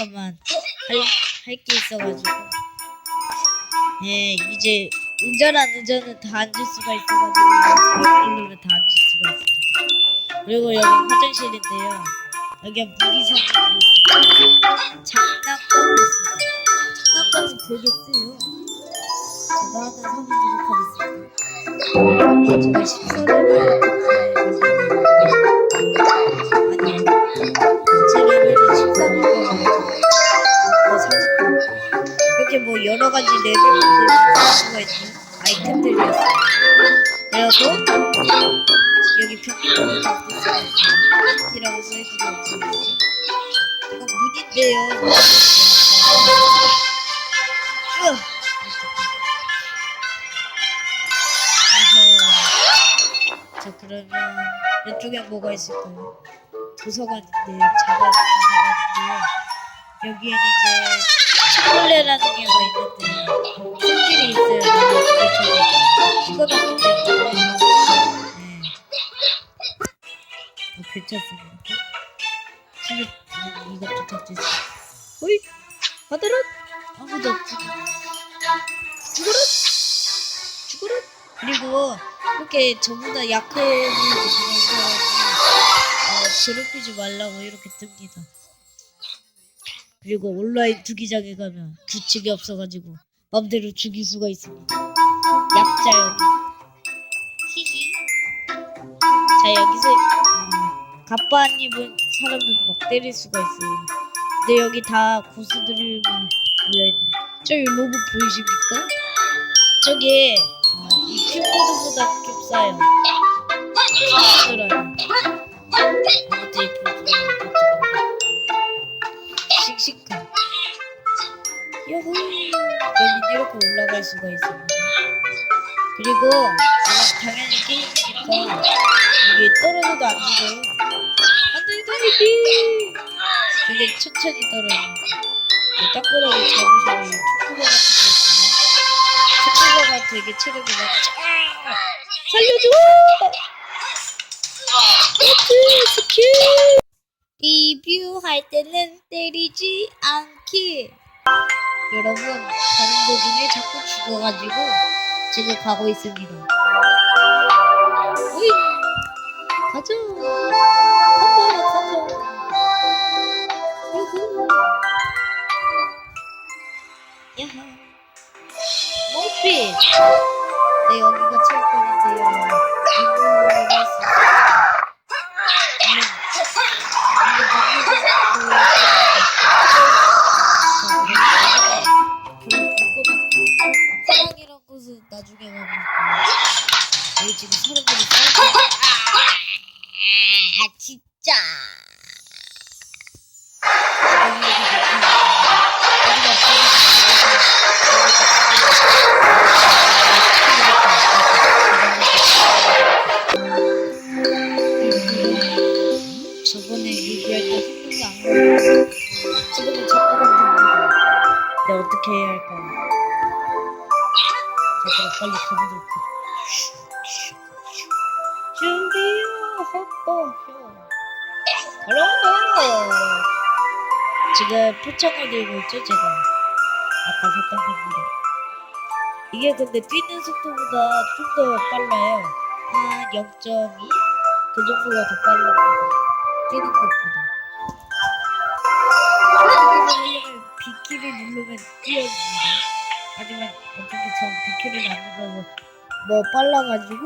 잠깐만. 할 게 있어가지고. 예 이제 의자란 의자는 다 앉을 수가 있어가지고 사람들로는 다 앉을 수가 있습니다. 그리고 여기 화장실인데요. 여기 있어요 장난감이 있어요 장난감은 되게 세요. 제가 하나 사보도록 하겠습니다. 제가 식사를 아니. 제레 여러 가지 레벨들을 살 수가 있는 아이템들이었어요. 그리고 여기 벽기도 잡을 수가 있어요. 벽기라고 써있는 거 이거 문인데요. 으! 자 그러면 이쪽에 뭐가 있을까요? 도서관인데요. 작은 도서관인데요. 여기엔 이제 초콜레라는 게가 음, 이것도 다 됐어. 어이 받아라 아무도 없지. 죽어라 죽어라 그리고 이렇게 전부 다 드시면서 어, 괴롭히지 말라고 이렇게 뜹니다. 그리고 온라인 투기장에 가면 규칙이 없어가지고 맘대로 죽일 수가 있습니다. 약자요. 히히. 자 여기서 음, 갑바 안 입은 사람들 막 때릴 수가 있어요. 근데 여기 다 고수들이 모여있네. 저기 로봇 보이십니까? 어, 이 큐보드보다 좀 싸요. 힘들어요. 테이프 씩씩한 여기 이렇게 올라갈 수가 있습니다 그리고 당연히 게임이니까 여기 떨어져도 안 죽어요 다이비 되게 천천히 떨어져요 딱보다고 잡으시면 초코바 같은 거 있어요 초코바가 되게 체력이 많죠 아! 살려줘 스킬 리뷰할 때는 때리지 않기. 여러분, 가는 도중에 자꾸 죽어가지고 지금 가고 있습니다. 오이! 가자! 야하! 모피! 네, 여기가 체육관인데요. 있어요. 사랑이란 것은 나중에 가볼게요. 여기 지금 사람들이 싸우고 아 진짜 할까요? 자, 그럼 빨리 하죠. 준비요, 헛버쇼. 가라! 지금 표창을 들고 있죠, 제가. 아까 샀던 겁니다. 이게 근데 뛰는 속도보다 좀 더 빨라요. 한 0.2? 그 정도가 더 빨라요. 뛰는 것보다. B키를 누르면 뛰어집니다. 하지만 어차피 전 B키를 안 눌러서 뭐 빨라가지고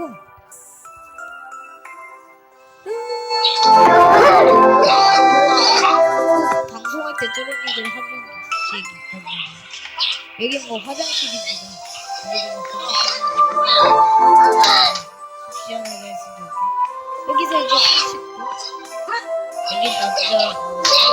방송할 때 저런 일들 한 명씩 있거든요. 여긴 뭐 화장실입니다. 시원하게 할 수도 있고 여기서 이제 술 씻고 여기 남자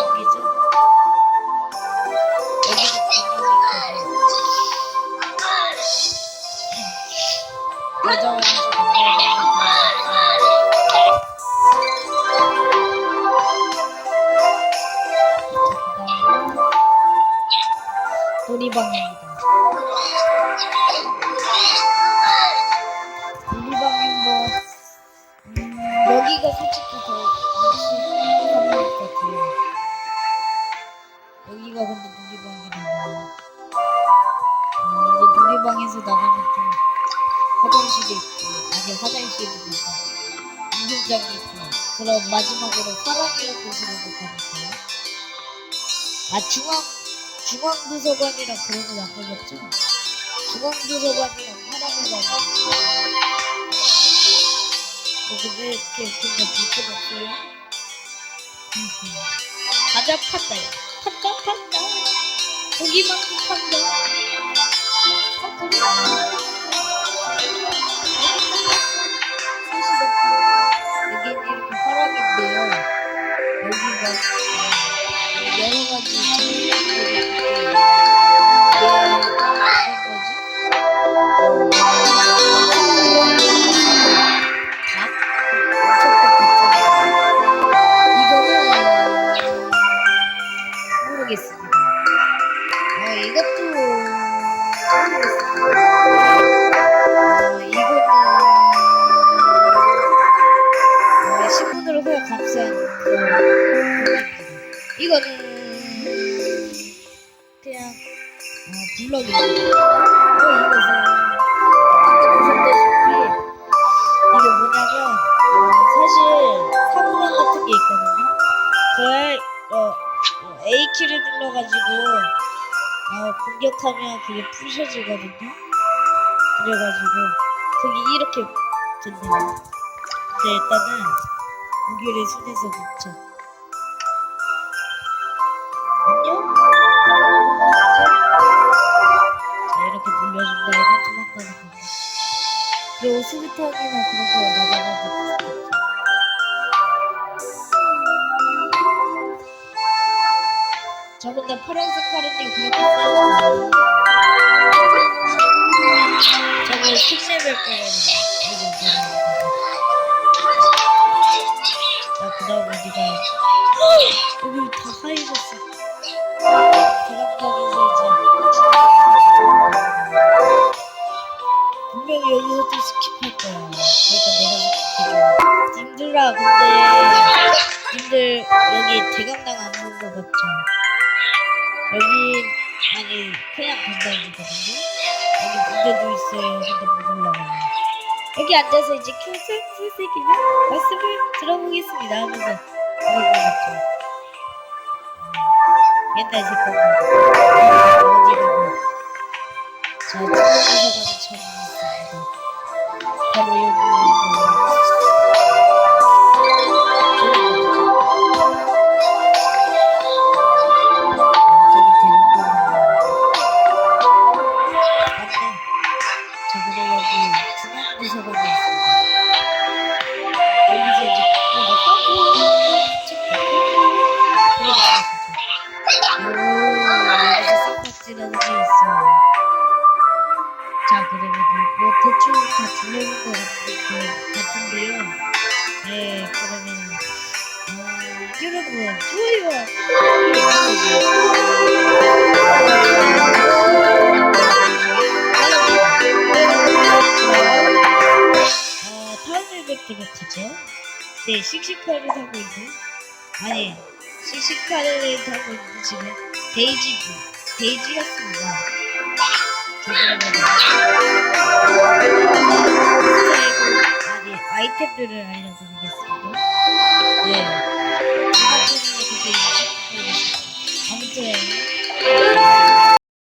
놀이방입니다. 놀이방은 뭐 음, 여기가 솔직히 더 무시하는 것 같아요. 여기가 근데 놀이방이라네. 어, 이제 놀이방에서 나가면 좀 화장실이 있고, 아니 화장실이 있고, 운동장이 있고, 그럼 마지막으로 사랑이라는 곳으로 가볼까요? 아 중앙 중앙도서관이랑 그런 거안 걸렸죠? 중앙도서관이랑 가고. 어, 근데 이렇게 근데 볼거 없어요? 과자 판다요. 판다 판다. 고기만두 판다. 어 그래. 이거는 그냥 어, 블럭입니다. 어, 이것은 보셨다시피 이게 뭐냐면 어, 사실 사물함 같은 게 있거든요. 그걸 어, 어, A키를 눌러가지고 어, 공격하면 그게 부셔지거든요. 그래가지고 그게 이렇게 된대요. 근데 일단은 무기를 손에서 놓죠. 안녕? 자 이렇게 돌려준 다음에 도망가는 겁니다. 그리고 수류탄이나 그런 거 맞아가지고 죽겠죠. 저 근데 파란색 카르님 그렇게 싸우잖아요. 분명히 여기서 또 스킵할 거야. 그러니까 내가 스킵해줘. 님들아, 근데 님들 여기 대강당 안 오는 거 맞죠? 여기 아니 그냥 간다니거든요. 여기 문제도 있어요. 근데 못 올라가요. 여기 앉아서 이제 교수 선생님의 말씀을 들어보겠습니다 하면서 맞죠? 음, 옛날 제 거고 어디 가고 자 중앙도서관에 처음 있습니다. 바로 여기 네, 씩씩파를 타고 있는 아니 씩씩파를 타고 있는 지금 데이지부 데이지였습니다. 죄송합니다. 아니 아이템들을 알려드리겠습니다. 네, 지난번에 그